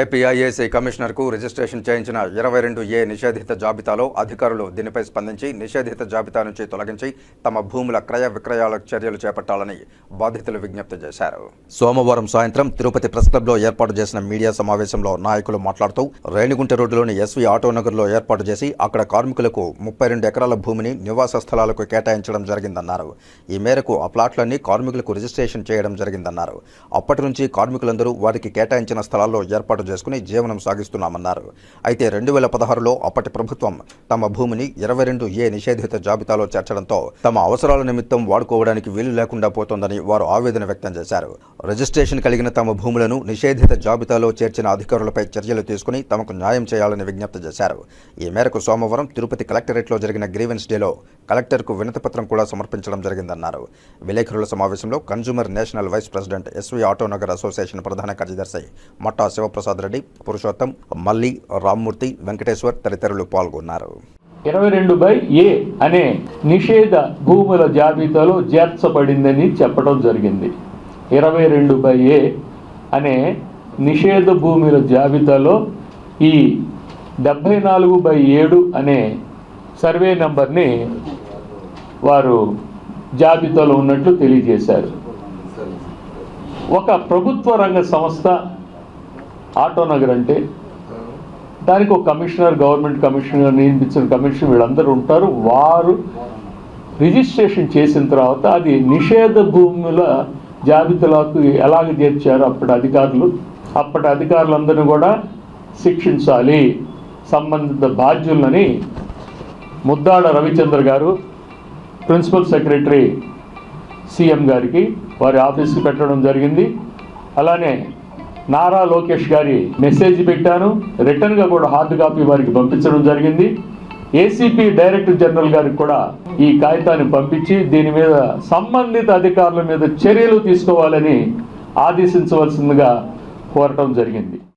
ఏపీఐఏసీ కమిషనర్కు registration చేయించిన ఇరవై రెండు ఏ నిషేధిత జాబితాలో అధికారులు దీనిపై స్పందించి నిషేధిత జాబితా నుంచి తొలగించి తమ భూముల క్రయ విక్రయాల చర్యలు చేపట్టాలని బాధితులు విజ్ఞప్తి చేశారు. సోమవారం సాయంత్రం తిరుపతి ప్రెస్ క్లబ్లో ఏర్పాటు చేసిన మీడియా సమావేశంలో నాయకులు మాట్లాడుతూ రేణిగుంట రోడ్డులోని ఎస్వి ఆటోనగర్లో ఏర్పాటు చేసి అక్కడ కార్మికులకు ముప్పై రెండు ఎకరాల భూమిని నివాస స్థలాలకు కేటాయించడం జరిగిందన్నారు. ఈ మేరకు ఆ ప్లాట్లన్నీ కార్మికులకు రిజిస్ట్రేషన్ చేయడం జరిగిందన్నారు. అప్పటి నుంచి కార్మికులందరూ వారికి కేటాయించిన స్థలాల్లో ఏర్పాటు చేసుకుని జీవనం సాగిస్తున్నామన్నారు. అయితే రెండు వేల పదహారులో అప్పటి ప్రభుత్వం తమ భూమిని ఇరవై రెండు ఏ నిషేధిత జాబితాలో చేర్చడంతో తమ అవసరాల నిమిత్తం వాడుకోవడానికి వీలు లేకుండా పోతోందని వారు ఆవేదన వ్యక్తం చేశారు. రిజిస్ట్రేషన్ కలిగిన తమ భూములను నిషేధిత జాబితాలో చేర్చిన అధికారులపై చర్యలు తీసుకుని తమకు న్యాయం చేయాలని విజ్ఞప్తి చేశారు. ఈ మేరకు సోమవారం తిరుపతి కలెక్టరేట్లో జరిగిన గ్రీవెన్స్ డేలో కలెక్టర్కు వినతిపత్రం కూడా సమర్పించడం జరిగిందన్నారు. విలేకరుల సమావేశంలో consumer national vice president S V Autonagar association ప్రధాన కార్యదర్శి మట్టా శివప్రసాద్ రెడ్డి పురుషోత్తం మల్లి రామ్మూర్తి వెంకటేశ్వర్ తదితరులు పాల్గొన్నారు. ఇరవై రెండు బై ఏ అనే నిషేధ భూముల జాబితాలో చేర్చబడిందని చెప్పడం జరిగింది. ఇరవై రెండు బై ఏ అనే నిషేధ భూముల జాబితాలో ఈ డెబ్భై నాలుగు బై ఏడు అనే సర్వే నెంబర్ని వారు జాబితాలో ఉన్నట్లు తెలియజేశారు. ఒక ప్రభుత్వ రంగ సంస్థ ఆటో నగర్ అంటే దానికి ఒక కమిషనర్ గవర్నమెంట్ కమిషనర్ నియమించిన కమిషన్ వీళ్ళందరూ ఉంటారు. వారు రిజిస్ట్రేషన్ చేసిన తర్వాత అది నిషేధ భూముల జాబితాలకు ఎలాగ చేర్చారు అప్పటి అధికారులు అప్పటి అధికారులందరినీ కూడా శిక్షించాలి. సంబంధిత బాధ్యులని ముద్దాడ రవిచంద్ర గారు ప్రిన్సిపల్ సెక్రటరీ సీఎం గారికి వారి ఆఫీస్కి పెట్టడం జరిగింది. అలానే నారా లోకేష్ గారి మెసేజ్ పెట్టాను. రిటర్న్గా కూడా హార్డ్ కాపీ వారికి పంపించడం జరిగింది. ఏసీపీ డైరెక్టర్ జనరల్ గారికి కూడా ఈ కాగితాన్ని పంపించి దీని మీద సంబంధిత అధికారుల మీద చర్యలు తీసుకోవాలని ఆదేశించవలసిందిగా కోరటం జరిగింది.